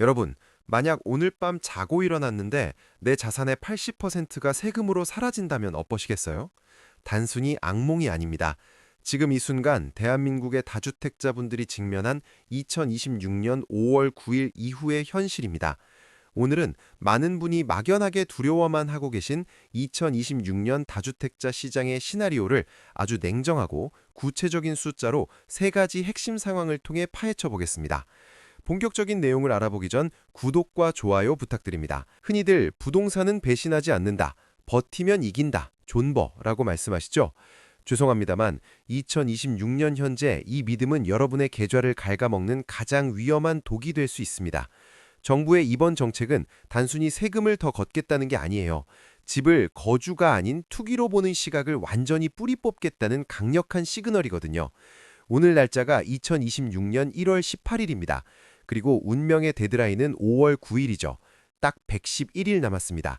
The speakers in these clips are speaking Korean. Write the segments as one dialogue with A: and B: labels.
A: 여러분, 만약 오늘 밤 자고 일어났는데 내 자산의 80%가 세금으로 사라진다면 어떠시겠어요? 단순히 악몽이 아닙니다. 지금 이 순간 대한민국의 다주택자분들이 직면한 2026년 5월 9일 이후의 현실입니다. 오늘은 많은 분이 막연하게 두려워만 하고 계신 2026년 다주택자 시장의 시나리오를 아주 냉정하고 구체적인 숫자로 세 가지 핵심 상황을 통해 파헤쳐 보겠습니다. 본격적인 내용을 알아보기 전 구독과 좋아요 부탁드립니다. 흔히들 부동산은 배신하지 않는다, 버티면 이긴다, 존버라고 말씀하시죠? 죄송합니다만 2026년 현재 이 믿음은 여러분의 계좌를 갉아먹는 가장 위험한 독이 될 수 있습니다. 정부의 이번 정책은 단순히 세금을 더 걷겠다는 게 아니에요. 집을 거주가 아닌 투기로 보는 시각을 완전히 뿌리 뽑겠다는 강력한 시그널이거든요. 오늘 날짜가 2026년 1월 18일입니다. 그리고 운명의 데드라인은 5월 9일이죠. 딱 111일 남았습니다.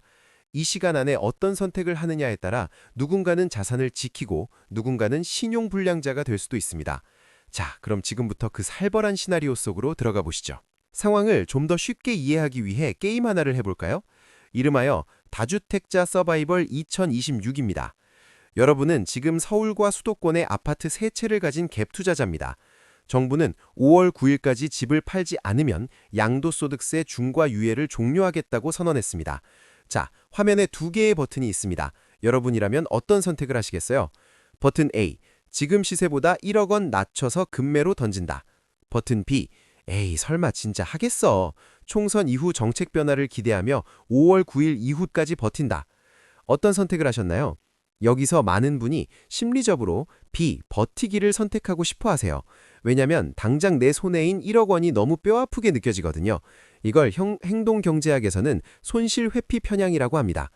A: 이 시간 안에 어떤 선택을 하느냐에 따라 누군가는 자산을 지키고 누군가는 신용불량자가 될 수도 있습니다. 자, 그럼 지금부터 그 살벌한 시나리오 속으로 들어가 보시죠. 상황을 좀 더 쉽게 이해하기 위해 게임 하나를 해볼까요? 이름하여 다주택자 서바이벌 2026입니다. 여러분은 지금 서울과 수도권의 아파트 세 채를 가진 갭 투자자입니다. 정부는 5월 9일까지 집을 팔지 않으면 양도소득세 중과 유예를 종료하겠다고 선언했습니다. 자, 화면에 두 개의 버튼이 있습니다. 여러분이라면 어떤 선택을 하시겠어요? 버튼 A, 지금 시세보다 1억 원 낮춰서 금매로 던진다. 버튼 B, 에이 설마 진짜 하겠어. 총선 이후 정책 변화를 기대하며 5월 9일 이후까지 버틴다. 어떤 선택을 하셨나요? 여기서 많은 분이 심리적으로 B, 버티기를 선택하고 싶어 하세요. 왜냐면 당장 내 손해인 1억 원이 너무 뼈아프게 느껴지거든요. 이걸 형, 행동경제학에서는 손실 회피 편향이라고 합니다.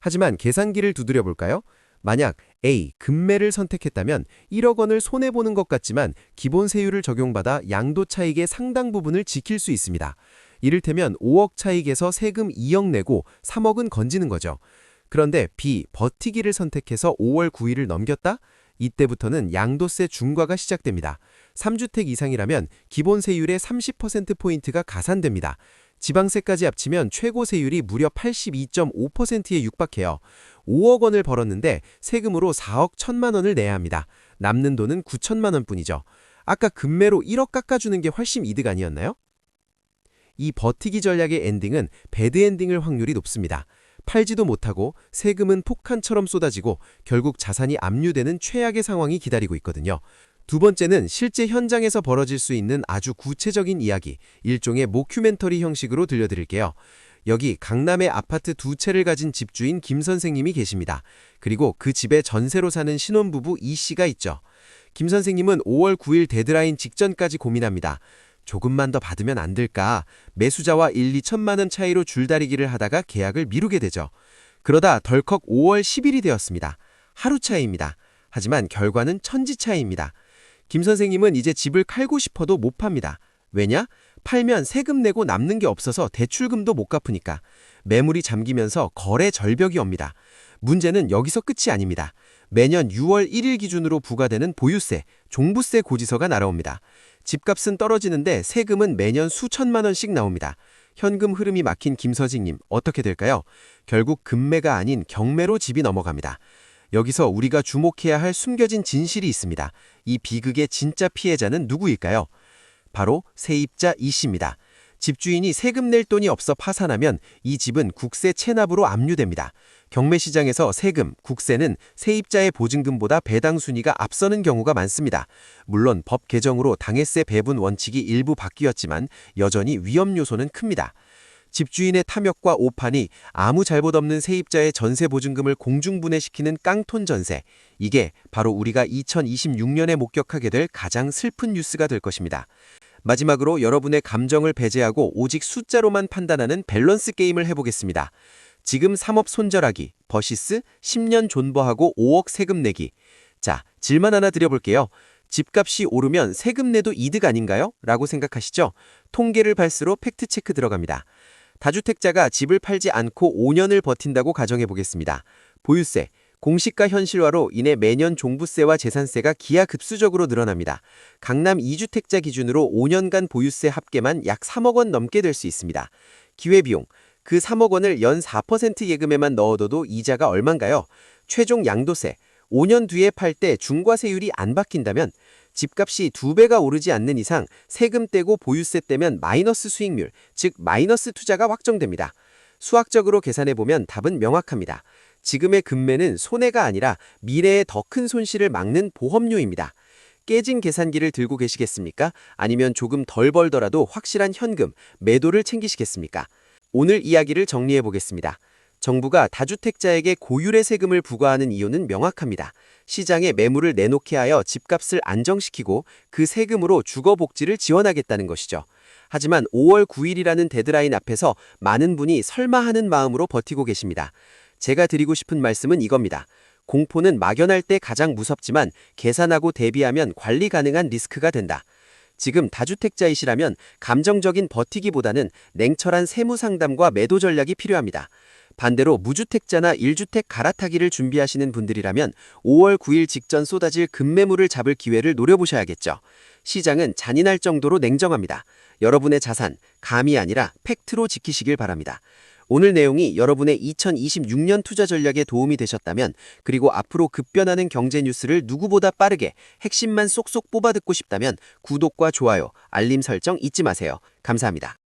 A: 하지만 계산기를 두드려 볼까요? 만약 A, 금매를 선택했다면 1억 원을 손해보는 것 같지만 기본 세율을 적용받아 양도 차익의 상당 부분을 지킬 수 있습니다. 이를테면 5억 차익에서 세금 2억 내고 3억은 건지는 거죠. 그런데 B, 버티기를 선택해서 5월 9일을 넘겼다? 이때부터는 양도세 중과가 시작됩니다. 3주택 이상이라면 기본 세율의 30%포인트가 가산됩니다. 지방세까지 합치면 최고 세율이 무려 82.5%에 육박해요. 5억 원을 벌었는데 세금으로 4억 1천만 원을 내야 합니다. 남는 돈은 9천만 원뿐이죠. 아까 금매로 1억 깎아주는 게 훨씬 이득 아니었나요? 이 버티기 전략의 엔딩은 배드 엔딩을 확률이 높습니다. 팔지도 못하고 세금은 폭탄처럼 쏟아지고 결국 자산이 압류되는 최악의 상황이 기다리고 있거든요. 두 번째는 실제 현장에서 벌어질 수 있는 아주 구체적인 이야기, 일종의 모큐멘터리 형식으로 들려드릴게요. 여기 강남의 아파트 두 채를 가진 집주인 김 선생님이 계십니다. 그리고 그 집에 전세로 사는 신혼부부 이 씨가 있죠. 김 선생님은 5월 9일 데드라인 직전까지 고민합니다. 조금만 더 받으면 안 될까? 매수자와 1, 2천만 원 차이로 줄다리기를 하다가 계약을 미루게 되죠. 그러다 덜컥 5월 10일이 되었습니다. 하루 차이입니다. 하지만 결과는 천지 차이입니다. 김 선생님은 이제 집을 칼고 싶어도 못 팝니다. 왜냐? 팔면 세금 내고 남는 게 없어서 대출금도 못 갚으니까. 매물이 잠기면서 거래 절벽이 옵니다. 문제는 여기서 끝이 아닙니다. 매년 6월 1일 기준으로 부과되는 보유세, 종부세 고지서가 날아옵니다. 집값은 떨어지는데 세금은 매년 수천만 원씩 나옵니다. 현금 흐름이 막힌 김서진님 어떻게 될까요? 결국 금매가 아닌 경매로 집이 넘어갑니다. 여기서 우리가 주목해야 할 숨겨진 진실이 있습니다. 이 비극의 진짜 피해자는 누구일까요? 바로 세입자 이 씨입니다. 집주인이 세금 낼 돈이 없어 파산하면 이 집은 국세 체납으로 압류됩니다. 경매 시장에서 세금, 국세는 세입자의 보증금보다 배당 순위가 앞서는 경우가 많습니다. 물론 법 개정으로 당해세 배분 원칙이 일부 바뀌었지만 여전히 위험 요소는 큽니다. 집주인의 탐욕과 오판이 아무 잘못 없는 세입자의 전세 보증금을 공중분해시키는 깡톤 전세. 이게 바로 우리가 2026년에 목격하게 될 가장 슬픈 뉴스가 될 것입니다. 마지막으로 여러분의 감정을 배제하고 오직 숫자로만 판단하는 밸런스 게임을 해보겠습니다. 지금 3업 손절하기, 버시스 10년 존버하고 5억 세금 내기. 자, 질문 하나 드려볼게요. 집값이 오르면 세금 내도 이득 아닌가요? 라고 생각하시죠? 통계를 발수록 팩트체크 들어갑니다. 다주택자가 집을 팔지 않고 5년을 버틴다고 가정해 보겠습니다. 보유세,
B: 공시가 현실화로 인해 매년 종부세와 재산세가 기하급수적으로 늘어납니다. 강남 2주택자 기준으로 5년간 보유세 합계만 약 3억 원 넘게 될 수 있습니다. 기회비용, 그 3억 원을 연 4% 예금에만 넣어둬도 이자가 얼만가요? 최종 양도세, 5년 뒤에 팔 때 중과세율이 안 바뀐다면 집값이 두 배가 오르지 않는 이상 세금 떼고 보유세 떼면 마이너스 수익률, 즉 마이너스 투자가 확정됩니다. 수학적으로 계산해보면 답은 명확합니다. 지금의 금매는 손해가 아니라 미래의 더 큰 손실을 막는 보험료입니다. 깨진 계산기를 들고 계시겠습니까? 아니면 조금 덜 벌더라도 확실한 현금, 매도를 챙기시겠습니까? 오늘 이야기를 정리해 보겠습니다. 정부가 다주택자에게 고율의 세금을 부과하는 이유는 명확합니다. 시장에 매물을 내놓게 하여 집값을 안정시키고 그 세금으로 주거복지를 지원하겠다는 것이죠. 하지만 5월 9일이라는 데드라인 앞에서 많은 분이 설마 하는 마음으로 버티고 계십니다. 제가 드리고 싶은 말씀은 이겁니다. 공포는 막연할 때 가장 무섭지만 계산하고 대비하면 관리 가능한 리스크가 된다. 지금 다주택자이시라면 감정적인 버티기보다는 냉철한 세무 상담과 매도 전략이 필요합니다. 반대로 무주택자나 1주택 갈아타기를 준비하시는 분들이라면 5월 9일 직전 쏟아질 급매물을 잡을 기회를 노려보셔야겠죠. 시장은 잔인할 정도로 냉정합니다. 여러분의 자산, 감이 아니라 팩트로 지키시길 바랍니다. 오늘 내용이 여러분의 2026년 투자 전략에 도움이 되셨다면 그리고 앞으로 급변하는 경제 뉴스를 누구보다 빠르게 핵심만 쏙쏙 뽑아 듣고 싶다면 구독과 좋아요, 알림 설정 잊지 마세요. 감사합니다.